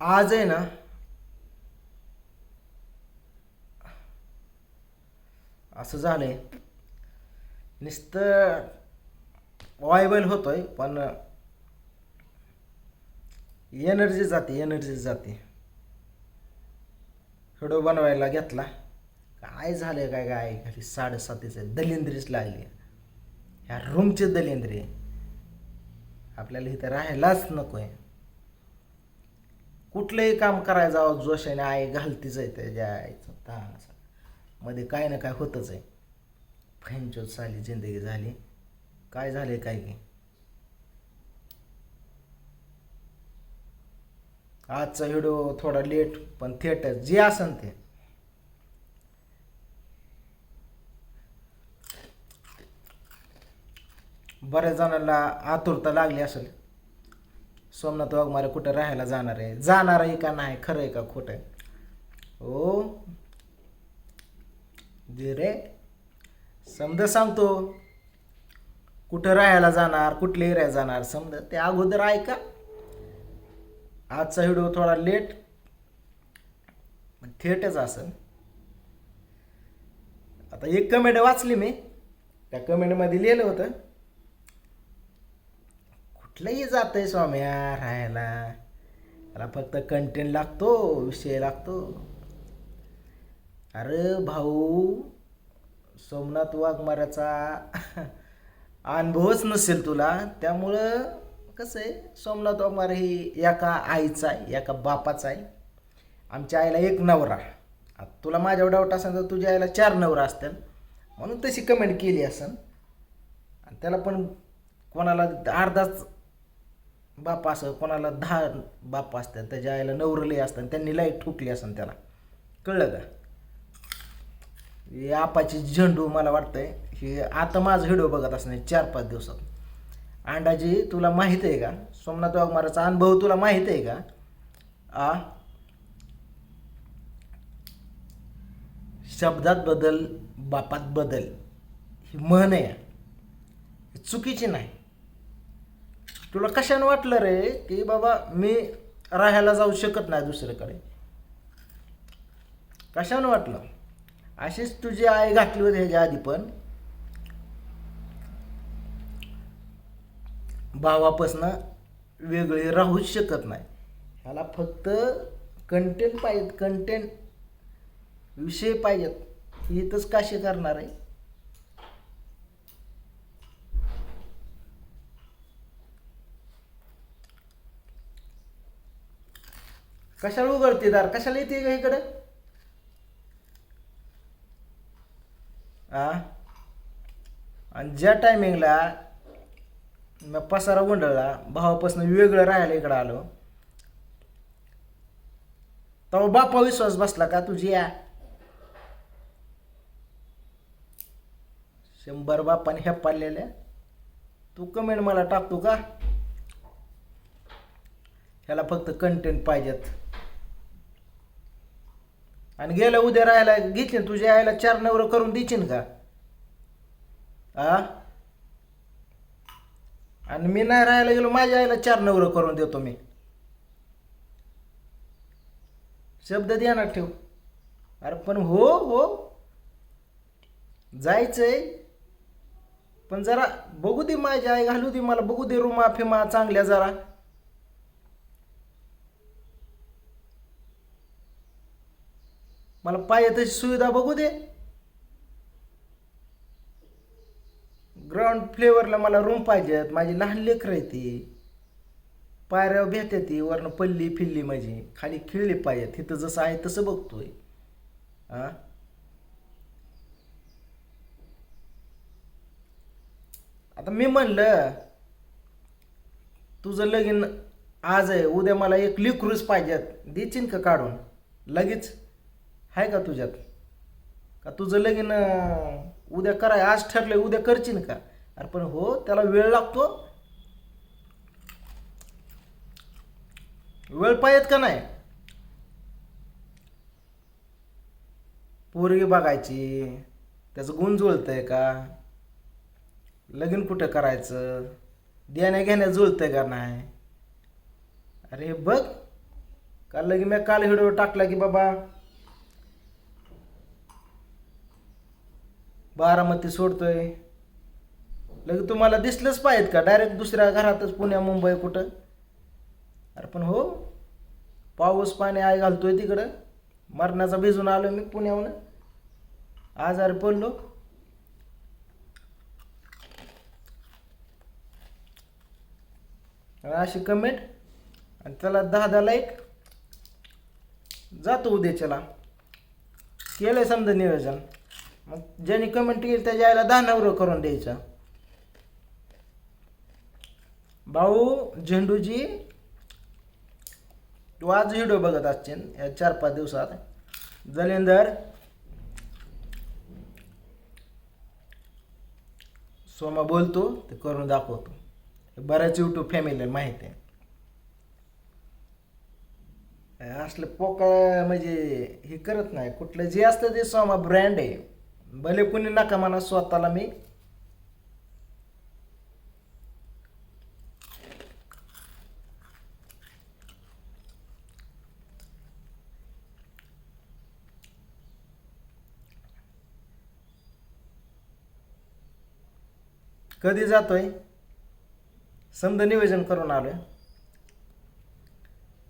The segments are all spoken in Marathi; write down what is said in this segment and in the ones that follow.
आज आहे ना असं झालंय. नुसतं वायबल होतोय पण एनर्जी जाते एनर्जी जाते. व्हिडिओ बनवायला घेतला. काय झालंय काय काय खाली साडेसातीचं दलिंद्रीच लागली. ह्या रूमची दलिंद्री. आपल्याला इथं राहायलाच नको आहे कुठलंही काम करायला जोशाने आई घालतीच आहे त्याच्या आईचं ताणमध्ये काय ना काय होतच आहे. फॅनचोत झाली जिंदगी झाली. काय झालं काय की? आजचा व्हिडिओ थोडा लेट पण थिएटर जे असन ते. बऱ्याच जणांना आतुरता लागली असेल. सोमनाथ वाघमारे कुठं राहायला जाणार आहे? जाणार आहे का नाही? खरं आहे का खोटं आहे? हो? रे. समजा सांगतो. कुठं राहायला जाणार कुठल्या एरिया जाणार? समजा ते अगोदर ऐका. आजचा व्हिडिओ थोडा लेट थेटच असं. आता एक कमेंट वाचली मी. त्या कमेंटमध्ये लिहिलं होतं. कुठलंही जातंय स्वाम्या राहायला. त्याला फक्त कंटेंट लागतो विषय लागतो. अरे भाऊ सोमनाथ वाघमाऱ्याचा अनुभवच नसेल तुला. त्यामुळं कसं आहे सोमनाथ वाघमारे ही एका आईचा आहे एका बापाचा आहे. आमच्या आईला एक नवरा. तुला माझ्या डाऊट असेल तर तुझ्या आईला चार नवरा असतील. म्हणून तशी कमेंट केली असेल आणि त्याला पण कोणाला अर्धाच बाप असं कोणाला दहा बाप असतात त्याच्या आईला नवरले असतात त्यांनी लाइट ठोकली असन त्याला. कळलं का? आपाची झेंडू मला वाटतंय हे आता माझं व्हिडिओ बघत असणार चार पाच दिवसात. अंडाजी तुला माहीत आहे का? सोमनाथ वाघमाराचा अनुभव तुला माहीत आहे का? आ? शब्दात बदल बापात बदल. ही म्हण आहे चुकीची नाही. तुला कशानं वाटलं रे की बाबा मी राहायला जाऊ शकत नाही दुसरीकडे? कशानं वाटलं? अशीच तुझी आई घातली होती ह्याच्या आधी पण. भावापासनं वेगळी राहूच शकत नाही. ह्याला फक्त कंटेंट पाहिजेत कंटेंट विषय पाहिजेत. इथंच काशी करणार आहे. कशाला उघडते दार? कशाला येते का इकडे? आ? आणि ज्या टायमिंगला मग पसारा गोंधळला भावापासून वेगळं राहायला इकडं आलो. तेव्हा बापा विश्वास बसला का तुझी या? शंभर बापाने ह्या पाडलेल्या. तू कमेंट मला टाकतो का? ह्याला फक्त कंटेंट पाहिजेत. आणि गेल्या उद्या राहायला घेतली तुझ्या आईला चार नवरं करून देशील का? आ? आणि मी नाही राहायला गेलो माझ्या आईला चार नवरं करून देतो मी. शब्द ध्यानात ठेव. अरे पण हो हो. जायचंय. पण जरा बघू दे माझी आई घालू दे मला बघू दे रुमा फिमा चांगल्या जरा. मला पाहिजे तशी सुविधा बघू दे. ग्राउंड फ्लेवरला मला रूम पाहिजेत माझी लहान लेकरं आहे ती. पायऱ्यावर भेटते ती. वरनं पल्ली फिल्ली माझी. खाली खेळली पाहिजेत तिथं जसं आहे तसं बघतोय. हा आता मी म्हणलं तुझं लगीन आज आहे. उद्या मला एक लिक्रूज पाहिजेत देशील का काढून? लगेच? आहे का तुझ्यात? का तुझं लगीन उद्या कराय आज ठरलंय उद्या करशील का? अरे पण हो त्याला वेळ लागतो. वेळ पाहिजेत का नाही? पोरगी बघायची त्याचं गुण जुळतंय का? लगीन कुठं करायचं? देण्या घेण्या जुळतंय का नाही? अरे बघ काल लगे मी काल व्हिडिओ टाकला की बाबा बारामती सोडतोय. लगे तुम्हाला दिसलंच पाहिजेत का? डायरेक्ट दुसऱ्या घरातच पुण्या मुंबई कुठं? अरे पण हो पाऊस पाणी आय घालतोय तिकडं. मरणाचा भिजून आलो मी पुण्याहून. आजारी पडलो. अशी कमेंट आणि त्याला दहा दहा लाईक जातो उद्याच्याला. केलंय समजा नियोजन. मग ज्याने कमेंट केली त्याच्या आईला दहा करून द्यायचं. भाऊ झेंडूजी तू आज व्हिडिओ बघत असशील या चार पाच दिवसात. जलेंदर सोमा बोलतो ते करून दाखवतो. बऱ्याच यूट्यूब फॅमिलीला माहिती आहे. असलं पोकळ म्हणजे हे करत नाही. कुठलं जे असतं ते सोमा ब्रँड आहे. भले कुणी नका म्हणा स्वतःला मी कधी जातोय? समजा नियोजन करून आलोय.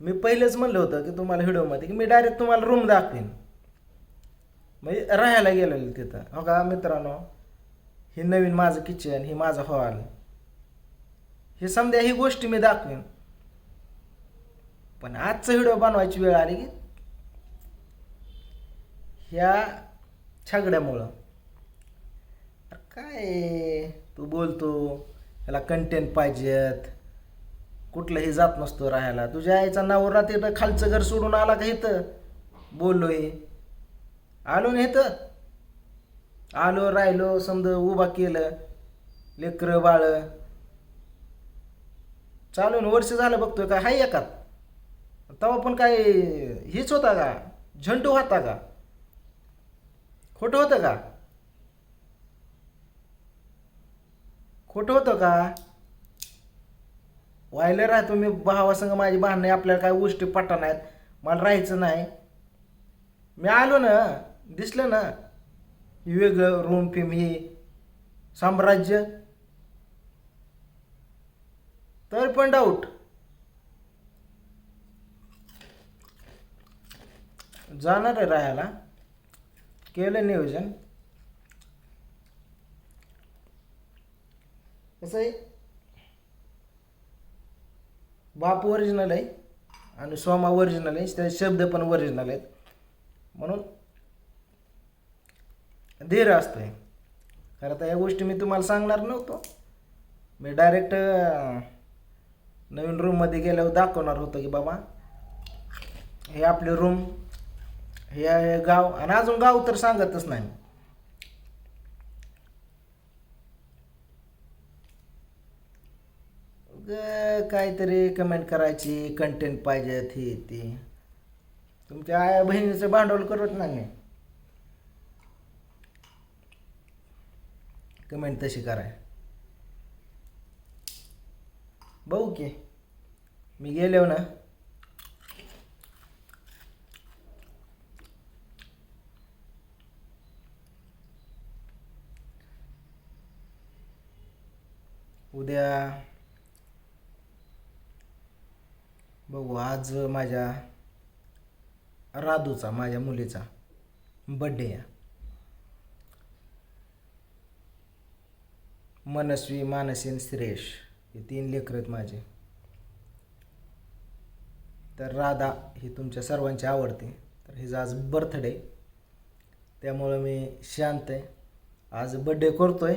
मी पहिलेच म्हणलं होतं की तुम्हाला व्हिडिओमध्ये की मी डायरेक्ट तुम्हाला रूम दाखवीन. म्हणजे राहायला गेलेलं तिथं. हो का मित्रांनो हे नवीन माझं किचन हे माझं हॉल हे समजा ही गोष्टी मी दाखवीन. पण आजचं व्हिडिओ बनवायची वेळ आली की ह्या छगड्यामुळं. काय तू बोलतो? त्याला कंटेंट पाहिजेत. कुठलंही जात नसतो राहायला. तुझ्या आईचा नवरा तिथं खालचं घर सोडून आला का इथं? बोललोय. आलो नाही तर? आलो राहिलो समजा उभा केलं लेकरं बाळ. चालून वर्ष झालं बघतोय का? हाय एकात. तेव्हा पण काय हेच होता का? झंटू होता का? खोटं होतं का? खोटं होतं का? व्हायला राहतो मी भावासंग माझी भांडणे आपल्याला काय गोष्टी पटा नाहीत. मला राहायचं नाही. मी आलो ना दिसलं ना? युग वेगळं फिम हे साम्राज्य. तर पण डाऊट जाणार आहे राहायला. केलं नियोजन. कसं आहे? बाप ओरिजिनल आहे आणि सोमा ओरिजिनल आहे. त्याचे शब्द पण ओरिजिनल आहेत. म्हणून धीर असतोय. खरं तर या गोष्टी मी तुम्हाला सांगणार नव्हतो. मी डायरेक्ट नवीन रूममध्ये गेल्यावर दाखवणार होतो की बाबा हे आपले रूम हे आहे गाव. आणि अजून गाव तर सांगतच नाही काहीतरी कमेंट करायची कंटेंट पाहिजेत हे ते. तुमच्या आया बहिणीचं भांडवल करत नाही कमेंट तशी कराय बघू की. मी गेलो ना. उद्या बघू आज माझ्या राधूचा माझ्या मुलीचा बड्डे आहे. मनस्वी मानसीन आणि श्रेयश हे तीन लेकर आहेत माझे. तर राधा ही तुमच्या सर्वांची आवडते. तर हिचा आज बर्थडे त्यामुळं मी शांत आहे. आज बड्डे करतोय.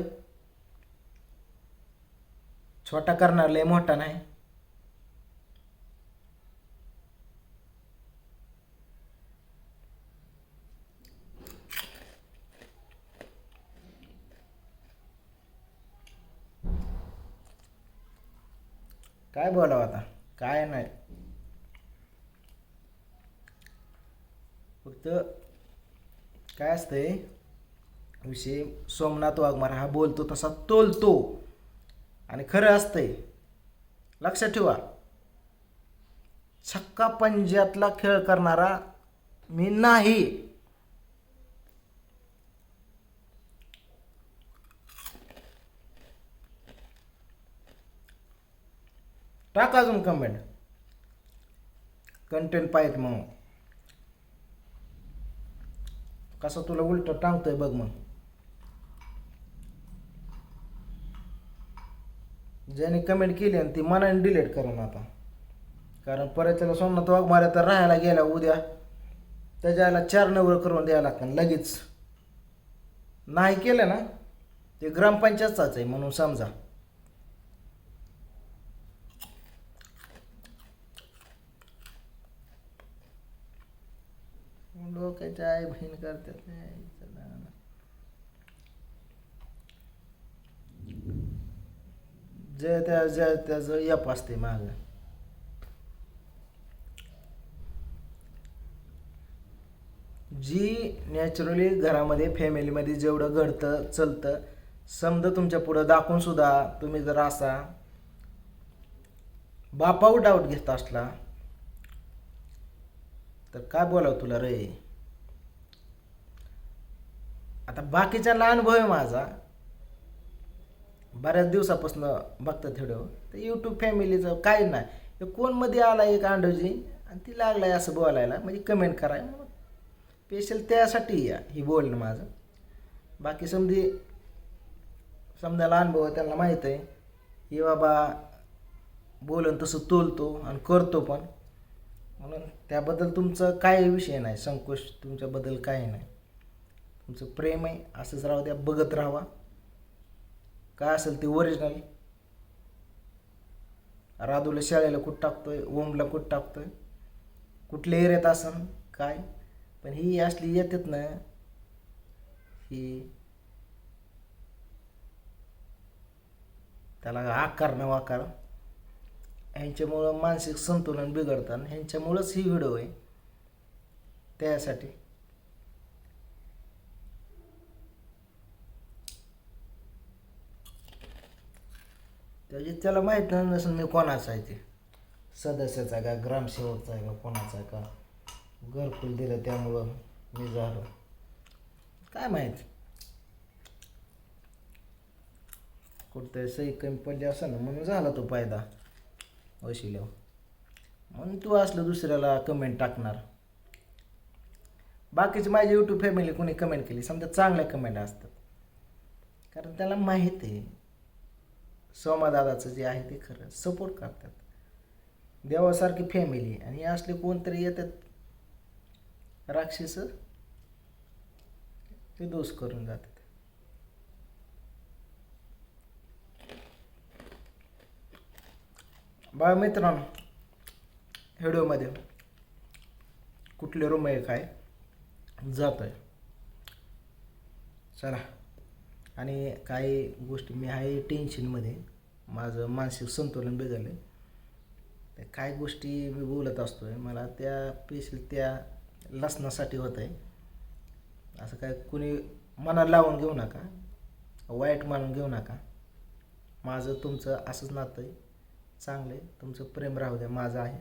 छोटा करणार लय मोठा नाही. काय बोलावं आता? काय नाही. फक्त काय असतंय? विषय सोमनाथ वाघमार हा बोलतो तसा तोलतो. आणि खरं असतंय लक्षात ठेवा छक्का पंजातला खेळ करणारा मी नाही. टाका अजून कमेंट कंटेंट पाहिजे मग कसं तुला उलट टांगतोय बघ मग ज्याने कमेंट केली आणि ती मनाने डिलीट करून आता. कारण परत त्याला सोमनाथ वाघमारे तर राहायला गेला उद्या. त्याच्याला चार नवर करून द्यायला लागतं लगेच. नाही केलं ना ते ग्रामपंचायतचाच आहे म्हणून समजा. डोक्याच्या आई बहीण करतात नाही, जे त्या जे त्याचं यप असते माग. जी नॅचरली घरामध्ये फॅमिलीमध्ये जेवढं घडतं चलतं समजा तुमच्या पुढं दाखवून सुद्धा तुम्ही जर असा बापावर डाऊट घेत असला तर काय बोलावं तुला रे? आता बाकीच्याला अनुभव आहे माझा बऱ्याच दिवसापासून बघतात व्हिडिओ तर यूट्यूब फॅमिलीचं काही नाही. कोणमध्ये कोणमध्ये आला एक आंडोजी आणि ती लागलाय असं बोलायला. म्हणजे कमेंट कराय. स्पेशल त्यासाठी या ही बोलणं माझं. बाकी समधी समजायला अनुभव आहे त्यांना माहीत आहे. की बाबा बोलून तसं तोलतो आणि करतो पण. म्हणून त्याबद्दल तुमचं काही विषय नाही संकोच तुमच्याबद्दल काही नाही. तुमचं प्रेम आहे असंच राहू द्या बघत राहावा. काय असेल ते ओरिजिनल राधूला शाळेला कुठं टाकतोय ओमला कुठं टाकतोय कुठल्या एरियात असन काय? पण ही असली येतात ना ही त्याला आकार न वाकार ह्यांच्यामुळं मानसिक संतुलन बिघडतं आणि ह्यांच्यामुळंच ही व्हिडिओ आहे. त्यासाठी त्याची त्याला माहीत नसेल मी कोणाचा आहे ते. सदस्याचा का ग्रामसेवकचा आहे का कोणाचा आहे का? घरकुल दिलं त्यामुळं मी झालो. काय माहीत? कुठतरी सही कमी पडली असं ना म्हणून झाला तो फायदा. वशिल्यावर. म्हणून तू असलं दुसऱ्याला कमेंट टाकणार. बाकीचे माझी यूट्यूब फॅमिली कोणी कमेंट केली? समजा चांगल्या कमेंट असतात. कारण त्याला माहीत आहे. सोमादादाचं जे आहे ते खरं सपोर्ट करतात. देवासारखी फॅमिली आणि असले कोणतरी येतात राक्षस ते दोष करून जातात. बाळ मित्रांनो व्हिडिओमध्ये कुठले रुमय आहे काय? जात आहे चला. आणि काही गोष्टी मी आहे टेन्शनमध्ये माझं मानसिक संतुलन बिघडलं आहे काय गोष्टी मी बोलत असतो आहे मला त्या पेशल त्या लसणासाठी होत आहे असं काय कुणी मनाला लावून घेऊ नका. वाईट मानून घेऊ नका. माझं तुमचं असंच नातं आहे. चांगलं आहे तुमचं प्रेम राहू द्या माझं आहे.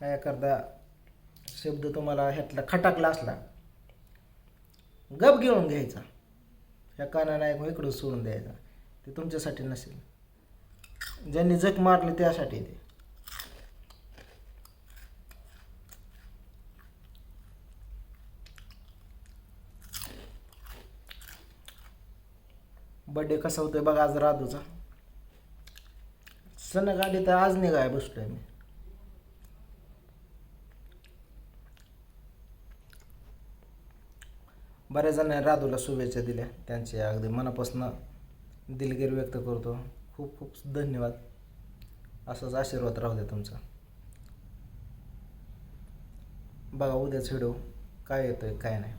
काय करता शब्द तुम्हाला ह्यातला खटाकला असला गप घेऊन घ्यायचा. ह्या काना ऐकून इकडून सोडून द्यायचा. ते तुमच्यासाठी नसेल. ज्यांनी जग मारले त्यासाठी ते. बड्डे कसा होतोय बघा आज राधूचा. सण गाडी तर आज निघाय बसलोय मी. बऱ्याच जणांनी राधूला शुभेच्छा दिल्या. त्यांचे अगदी मनापासून दिलगिरी व्यक्त करतो. खूप खूप धन्यवाद. असाच आशीर्वाद राहू द्या तुमचा. बघा उद्याच व्हिडिओ काय येतोय काय नाही.